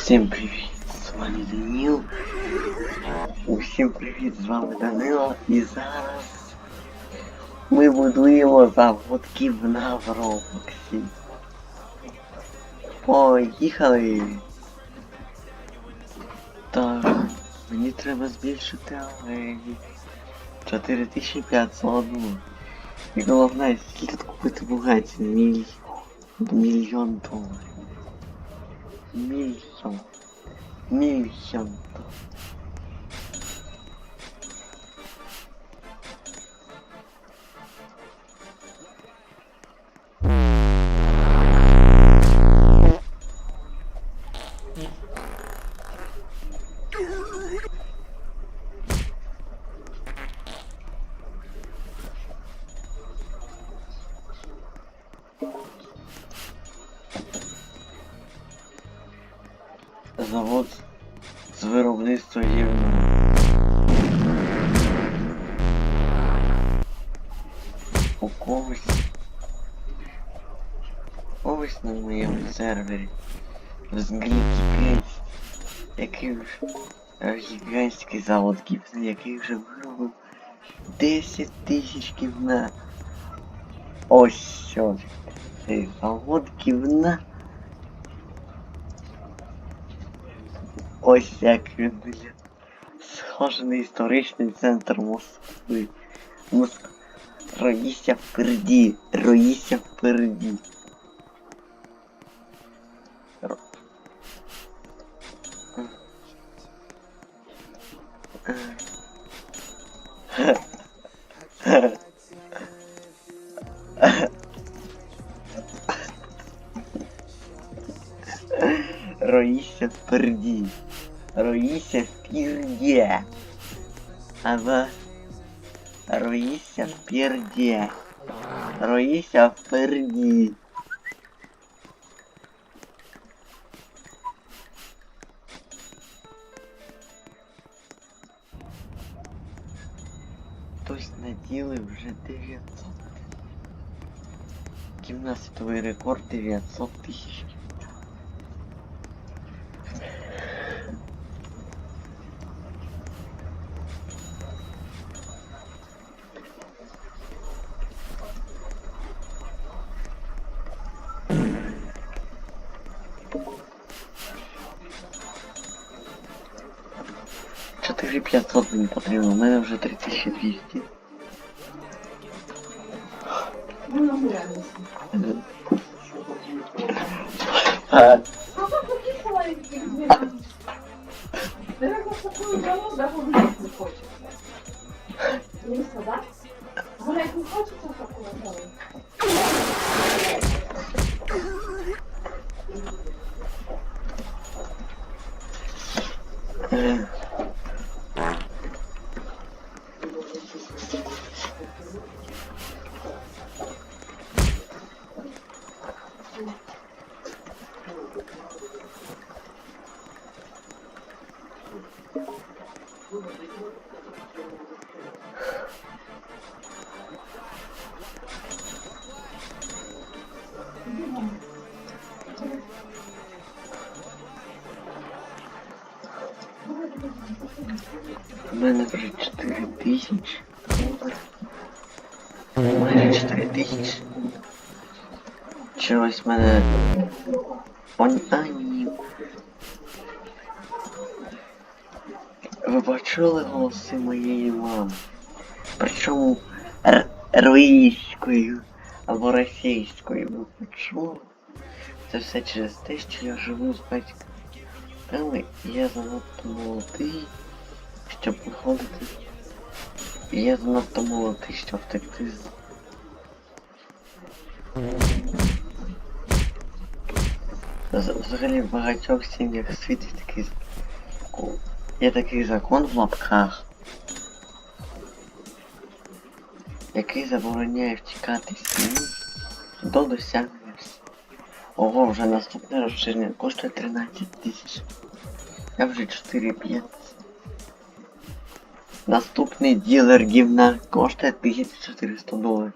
Всім привіт! З вами Даніл. Усім привіт, з вами Данило. І зараз ми будуємо заводків на Роблоксі. Поїхали! Так, мені треба збільшити алеї. 4500 І головне, скільки тут купити бугаті? Мільйон. Мільйон доларів. Milson. Milson. Когось. Ось на моєму сервері. Згріб який вже гігантський завод гіпса, який вже виробив 10 тисяч гівна. Ось що. Цей завод гівна. Ось як він виглядає. Схоже на історичний центр Москви. Моск... Роїся впереді. Роїся впереді. Ро... Роїся впереді. Роїся впереді. Або роїся впереді. Роїся впереді. Хтось наділив вже 900. Гімнастовий рекорд 900 тисяч. Чотири 500 мені потрібно, у мене вже 3200. А, Наверное, такую голову даже гулять не хочется. Лиса, да? Гулять не хочется мене вже 4 тисячі. Майже 4 тисячі. Чогось мене. Он. Ви почули голоси моєї мами? Причому російською або російською. Ви почули? Це все через те, що я живу з батьками. Я занадто молодий, щоб виходити. І я занадто молодий, щоб втекти з. Взагалі в багатьох сім'ях світі такий закон. Є такий закон в лапках, який забороняє втікати сім'ї до досягнення. Ого, вже наступне розширення коштує 13 тисяч. Я вже 4 5. Наступний ділер гівна коштує 1400 доларів.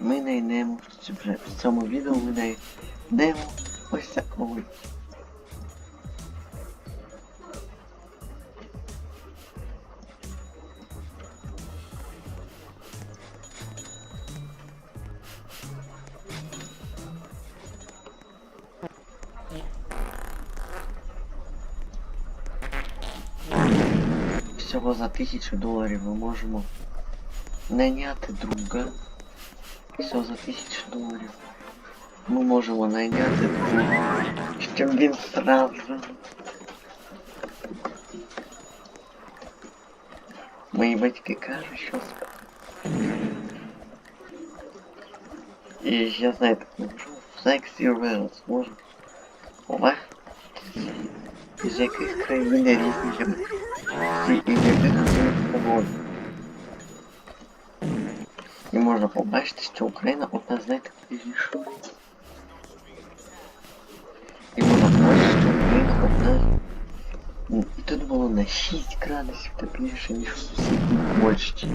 Ми найдемо в цьому відео ми найдемо ось такого всього за тисячу доларів ми можемо найняти друга. Всього за тисячу доларів. Ми можемо найняти друга, щоб він сразу. Мої батьки кажуть, що І я знаю так можу. Sexy Reels можу. Ова. З яких країн різних я всі і яких погоди. І можна побачити, що Україна одна з найтепліших. І можна побачити, що Україна одна. М, І тут було на 6 градусів тепліше, ніж в сусідній Польщі.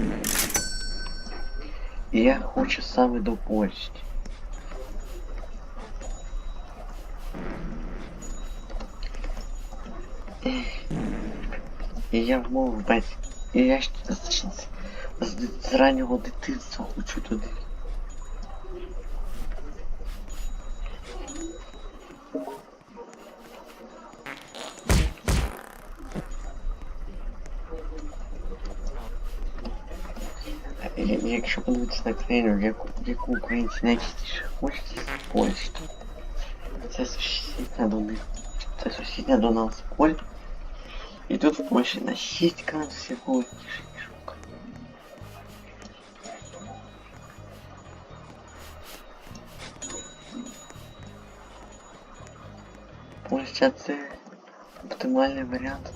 І я хочу саме до Польщі. І я вмовив батька. І я ще з, з, раннього дитинства хочу туди. Якщо подивитися на країну, яку, яку українці найчастіше хочуть, це Польща. Це сусідня до них. Це сусідня до нас Поль. І тут в Польщі на 6 градусів холодніше, ніж в Україні. Польща це оптимальний варіант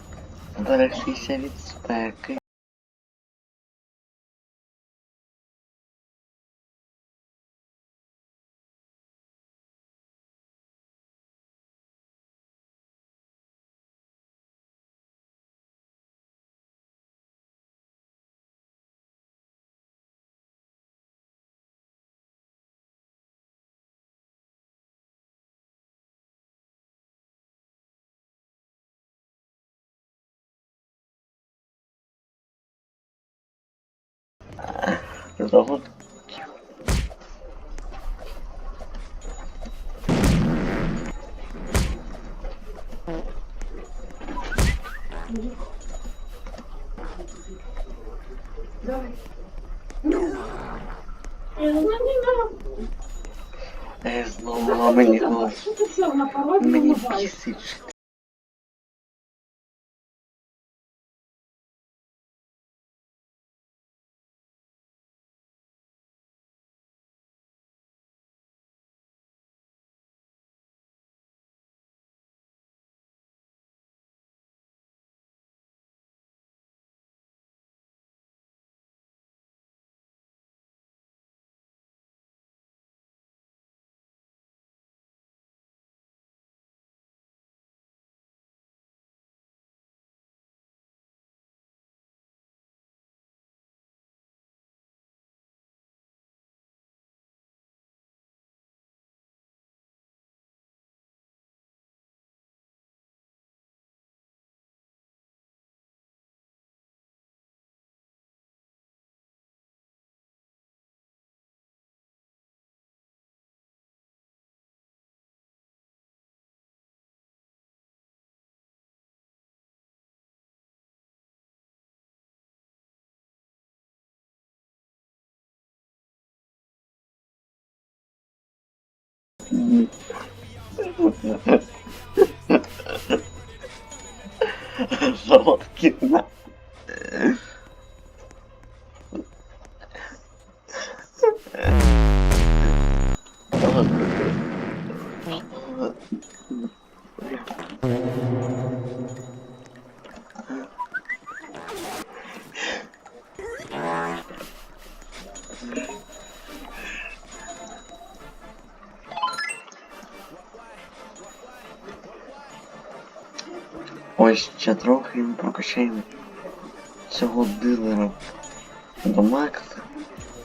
Завод Давай. Знаю. е, знову мені голос. Мені вимиваєш? Бісить. що Ось ще трохи ми прокачаємо цього дилера до Макса.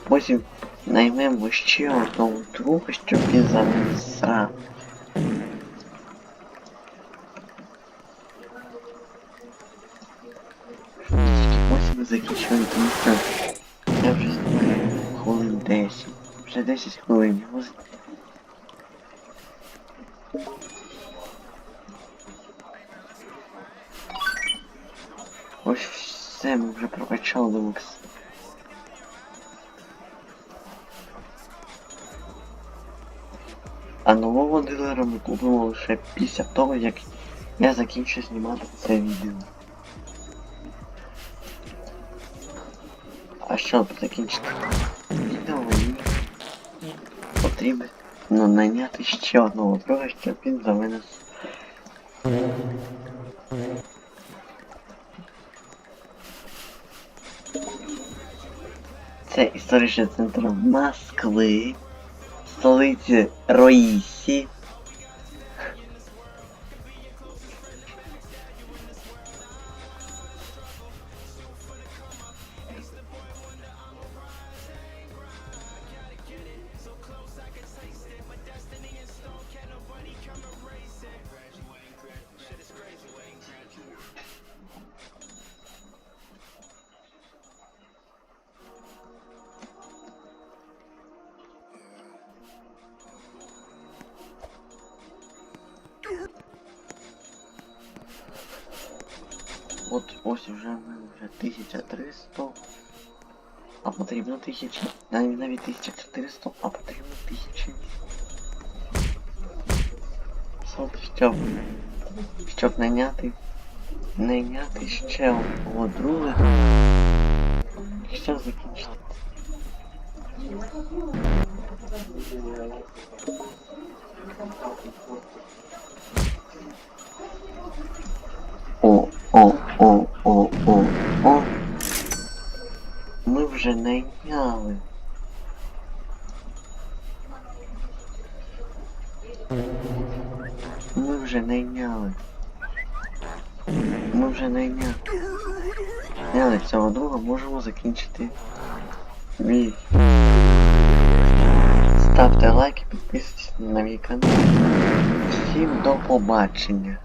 Потім наймемо ще одного друга, щоб він за. Ось ми закінчили тому що я вже знімаю хвилин 10. Вже 10 хвилин. Ось Все, ми вже прокачали до. А нового дилера ми купимо лише після того, як я закінчу знімати це відео. А щоб закінчити відео, мені потрібно найняти ще одного друга, щоб він за мене Це історичний центр Москви, столиці Роїсі. От ось в мене вже 1300. А потрібно 1000. Навіть навіть 1400, а потрібно 1000. Щоб, щоб, щоб найняти, найняти ще одного друга. І Що закінчити? О, о, о, о, о. Ми вже найняли. Ми вже найняли. Ми вже найняли. Найняли цього друга, можемо закінчити мій. Ставте лайки, підписуйтесь на мій канал. Всім до побачення.